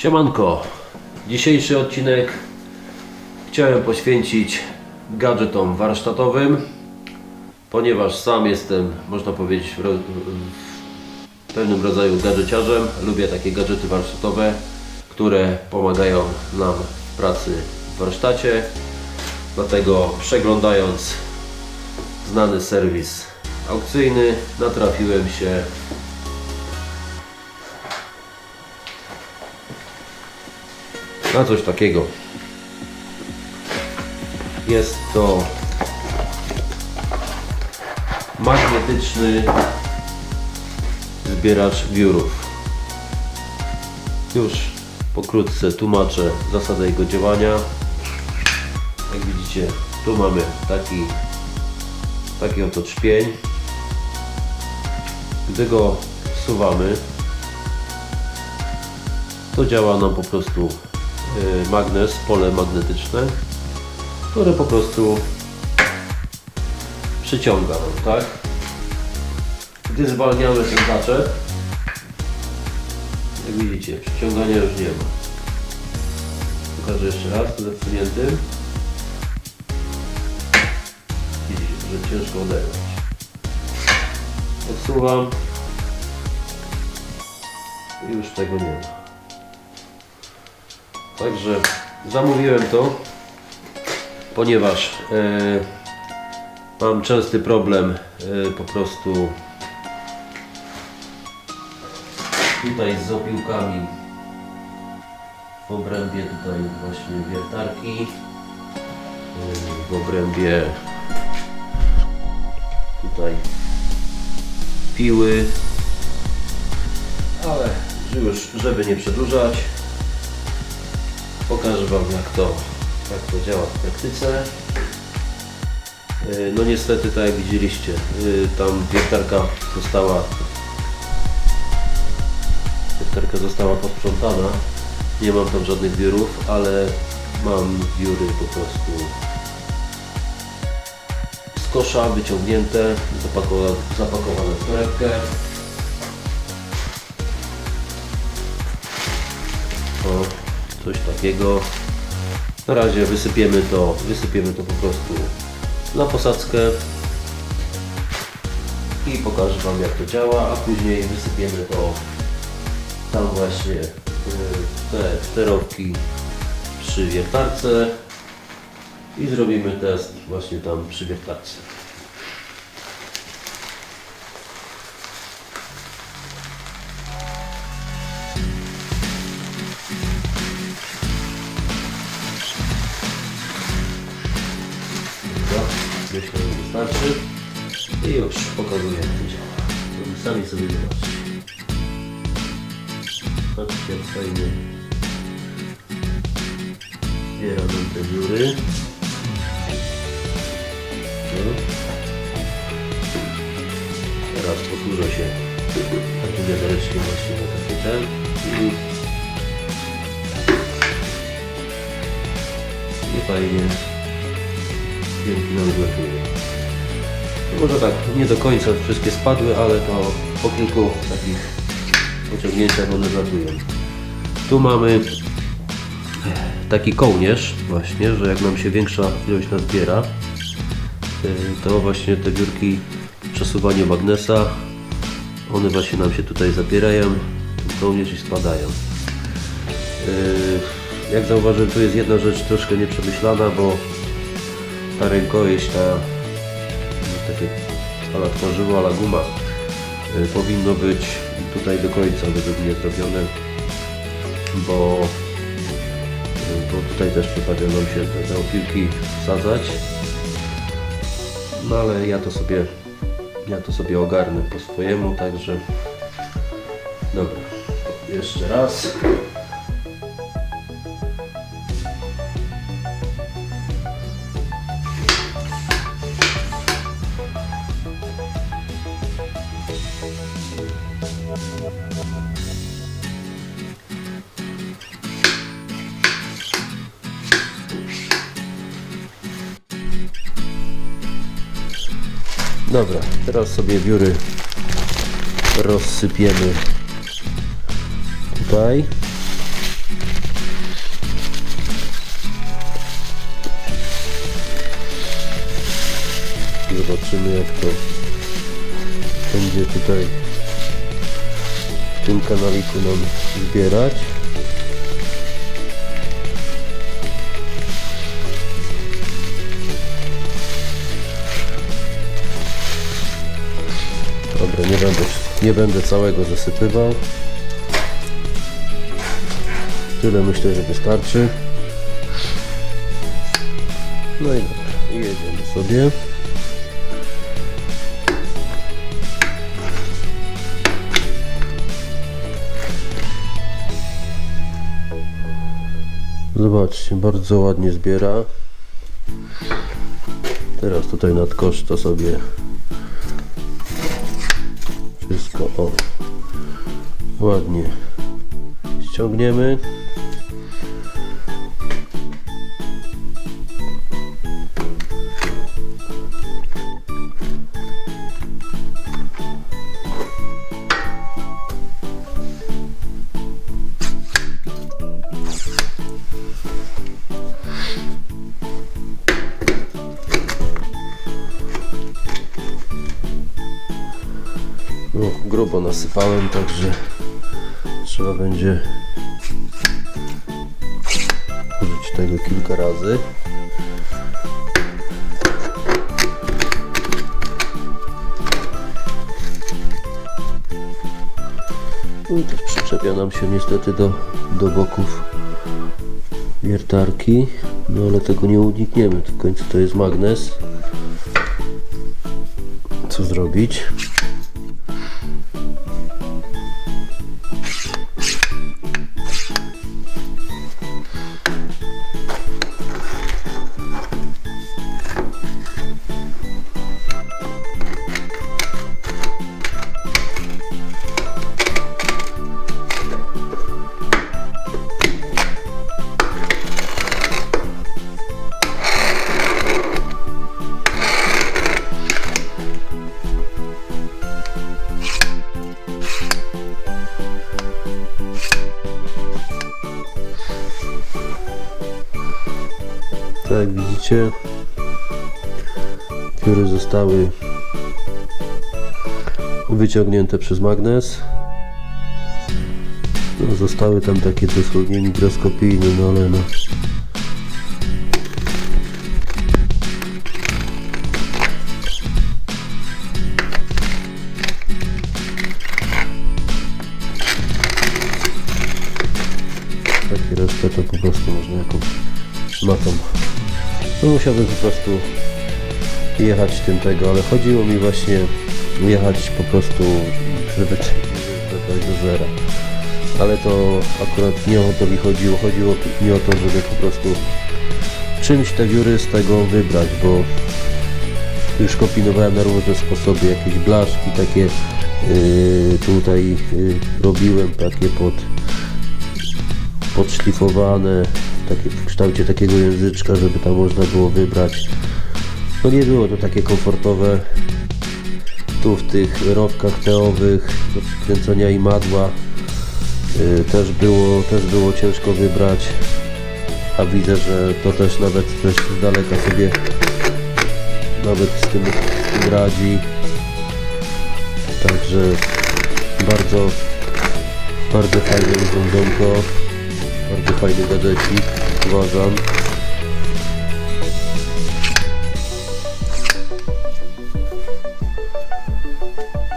Siemanko, dzisiejszy odcinek chciałem poświęcić gadżetom warsztatowym, ponieważ sam jestem, można powiedzieć, w pewnym rodzaju gadżeciarzem. Lubię takie gadżety warsztatowe, które pomagają nam w pracy w warsztacie. Dlatego przeglądając znany serwis aukcyjny, natrafiłem się na coś takiego. Jest to magnetyczny zbieracz wiórów. Już pokrótce tłumaczę zasadę jego działania. Jak widzicie, tu mamy taki, taki oto trzpień. Gdy go wsuwamy, to działa nam po prostu magnes, pole magnetyczne, które po prostu przyciąga nam, tak? Gdy zwalniamy ten zaczep, jak widzicie, przyciągania już nie ma. Pokażę jeszcze raz, tu zepsuniętym. Widzicie, że ciężko oderwać. Odsuwam i już tego nie ma. Także zamówiłem to, ponieważ e, mam częsty problem e, po prostu tutaj z opiłkami w obrębie tutaj właśnie wiertarki, e, w obrębie tutaj piły, ale już żeby nie przedłużać pokażę Wam jak to, jak to działa w praktyce. Yy, No niestety, tak jak widzieliście, yy, tam wiertarka została wiertarka została posprzątana. Nie mam tam żadnych wiórów, ale mam wióry po prostu z kosza wyciągnięte, zapakowane, zapakowane w torebkę. Coś takiego. Na razie wysypiemy to, wysypiemy to po prostu na posadzkę i pokażę Wam jak to działa, a później wysypiemy to tam właśnie y, te sterowki przy wiertarce i zrobimy test właśnie tam przy wiertarce. Już pokazuję jak to działa. To wy sami sobie zobaczcie. Patrzcie fajnie zbiera nam te dziury. No. Teraz posłużę się takim wiadereczkiem właśnie na takie ten i, fajnie Wielki nam gratuluję. Może tak, nie do końca wszystkie spadły, ale to po kilku takich pociągnięciach one zlatują. Tu mamy taki kołnierz właśnie, że jak nam się większa ilość nazbiera, y, to właśnie te biurki przesuwanie magnesa, one właśnie nam się tutaj zabierają, kołnierz i spadają. Y, Jak zauważyłem, tu jest jedna rzecz troszkę nieprzemyślana, bo ta rękojeść, ta takie ala tworzywo, ala guma y, powinno być tutaj do końca według mnie zrobione, bo, y, bo tutaj też przypadło nam się te, opiłki wsadzać. No ale ja to sobie ja to sobie ogarnę po swojemu, także dobra. Jeszcze raz. Dobra, teraz sobie wióry rozsypiemy tutaj. Zobaczymy jak to będzie tutaj w tym kanaliku nam zbierać. Nie będę całego zasypywał. Tyle myślę, że wystarczy. No i dobra, jedziemy sobie. Zobaczcie, bardzo ładnie zbiera. Teraz tutaj nad kosz to sobie wszystko o ładnie ściągniemy. No, grubo nasypałem, także trzeba będzie użyć tego kilka razy. No i też przyczepia nam się niestety do, do boków wiertarki, no ale tego nie unikniemy, w końcu to jest magnes. Co zrobić? Widzicie, pióry zostały wyciągnięte przez magnes. No, zostały tam takie dosłownie mikroskopijne, no ale no. Takie resztę to po prostu można jakąś szmatą. No musiałbym po prostu jechać tym tego, ale chodziło mi właśnie jechać po prostu, dodać do zera. Ale to akurat nie o to mi chodziło, chodziło mi o to, żeby po prostu czymś te wióry z tego wybrać, bo już kombinowałem na różne sposoby, jakieś blaszki takie yy, tutaj yy, robiłem, takie pod podszlifowane takie, w kształcie takiego języczka, żeby tam można było wybrać. No nie było to takie komfortowe. Tu w tych rowkach teowych do przykręcenia i madła yy, też, było, też było ciężko wybrać. A widzę, że to też nawet ktoś z daleka sobie nawet z tym, z tym radzi. Także bardzo, bardzo fajne urządzonko. Bardzo fajny gadżecik, uważam.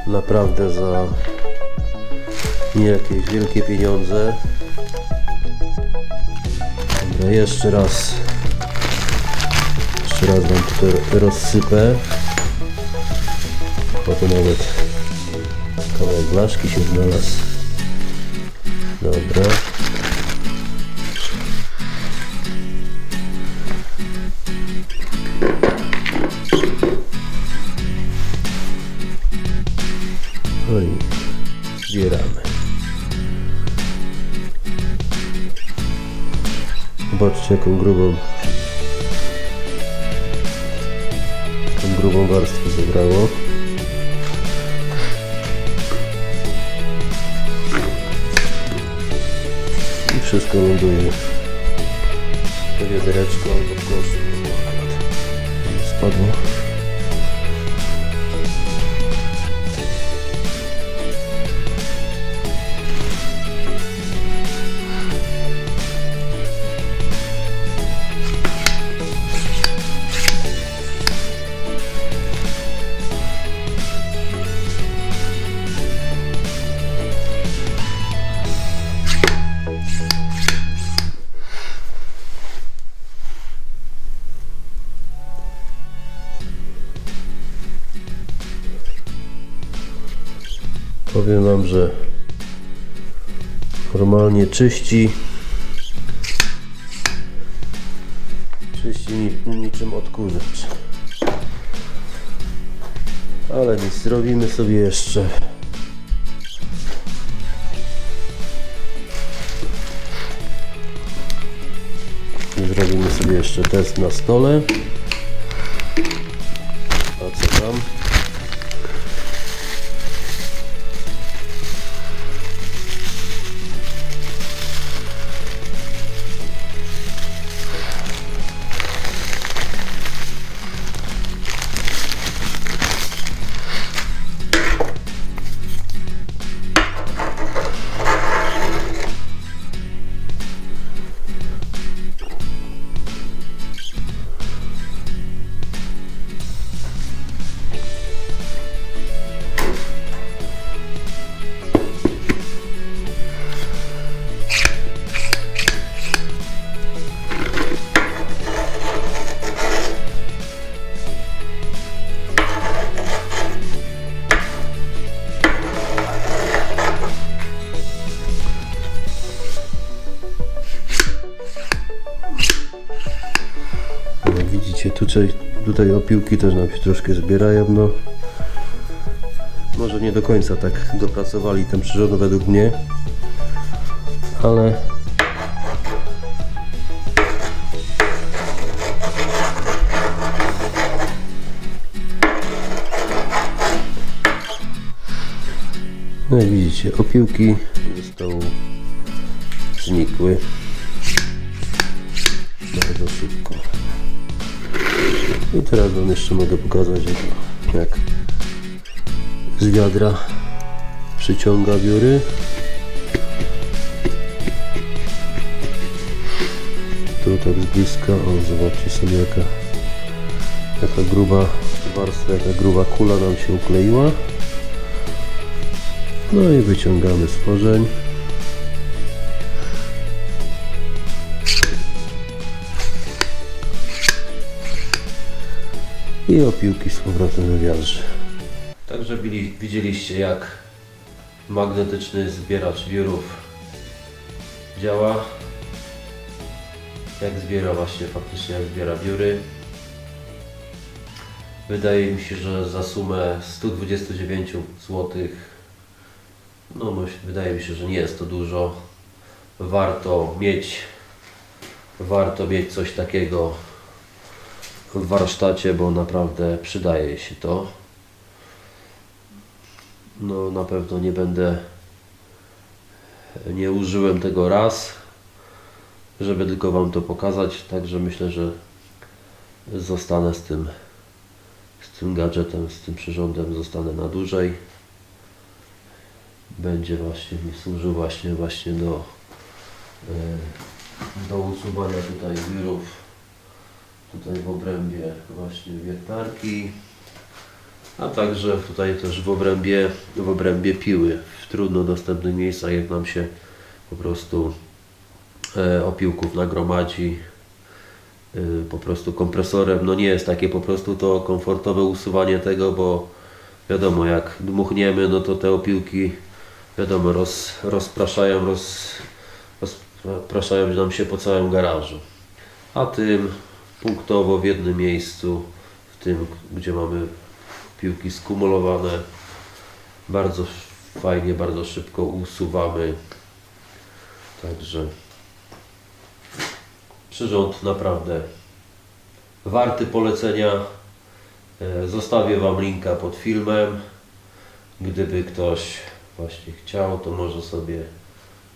Naprawdę za nie jakieś wielkie pieniądze. Dobra, jeszcze raz jeszcze raz Wam tutaj rozsypę. Oto nawet kawałek blaszki się znalazł. Dobra. Zbieramy. Zobaczcie jaką grubą jaką grubą warstwę zebrało. I wszystko ląduje w wiadereczku albo w koszu. Spadło. Powiem Wam, że normalnie czyści. Czyści ni- niczym odkurzacz. Ale nic, zrobimy sobie jeszcze. Zrobimy sobie jeszcze test na stole. Tutaj, tutaj opiłki też nam się troszkę zbierają, no. Może nie do końca tak dopracowali ten przyrząd według mnie, ale No jak widzicie, opiłki ze stołu znikły teraz Wam jeszcze mogę pokazać jak, z wiadra przyciąga wióry. Tu tak z bliska, o zobaczcie sobie jaka, jaka gruba warstwa, jaka gruba kula nam się ukleiła. No i wyciągamy stworzeń. I opiłki z powrotem we wiadrze. Także widzieliście jak magnetyczny zbieracz wiórów działa. Jak zbiera właśnie faktycznie jak zbiera wióry. Wydaje mi się, że za sumę 129 zł no myśl- wydaje mi się, że nie jest to dużo. Warto mieć warto mieć coś takiego w warsztacie, bo naprawdę przydaje się to. No na pewno nie będę, nie użyłem tego raz, żeby tylko Wam to pokazać, także myślę, że zostanę z tym, z tym gadżetem, z tym przyrządem, zostanę na dłużej. Będzie właśnie mi służył właśnie, właśnie do, e, do usuwania tutaj wirów tutaj w obrębie właśnie wiertarki, a także tutaj też w obrębie, w obrębie piły. W trudno dostępnych miejscach, jak nam się po prostu e, opiłków nagromadzi e, po prostu kompresorem, no nie jest takie po prostu to komfortowe usuwanie tego, bo wiadomo jak dmuchniemy, no to te opiłki wiadomo roz, rozpraszają, roz, rozpraszają nam się po całym garażu. A tym punktowo w jednym miejscu, w tym gdzie mamy piłki skumulowane, bardzo fajnie, bardzo szybko usuwamy. Także przyrząd naprawdę warty polecenia. E, Zostawię Wam linka pod filmem. Gdyby ktoś właśnie chciał, to może sobie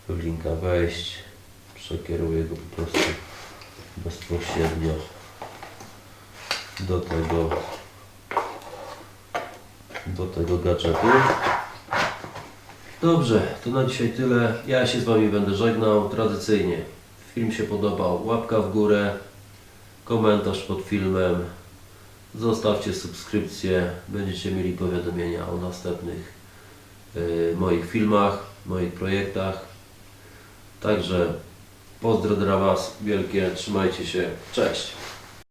w linka wejść. Przekieruję go po prostu bezpośrednio do tego do tego gadżetu. Dobrze, to na dzisiaj tyle. Ja się z Wami będę żegnał tradycyjnie. Film się podobał, łapka w górę, komentarz pod filmem, zostawcie subskrypcję, będziecie mieli powiadomienia o następnych y, moich filmach, moich projektach. Także pozdro dla Was wielkie, trzymajcie się, cześć!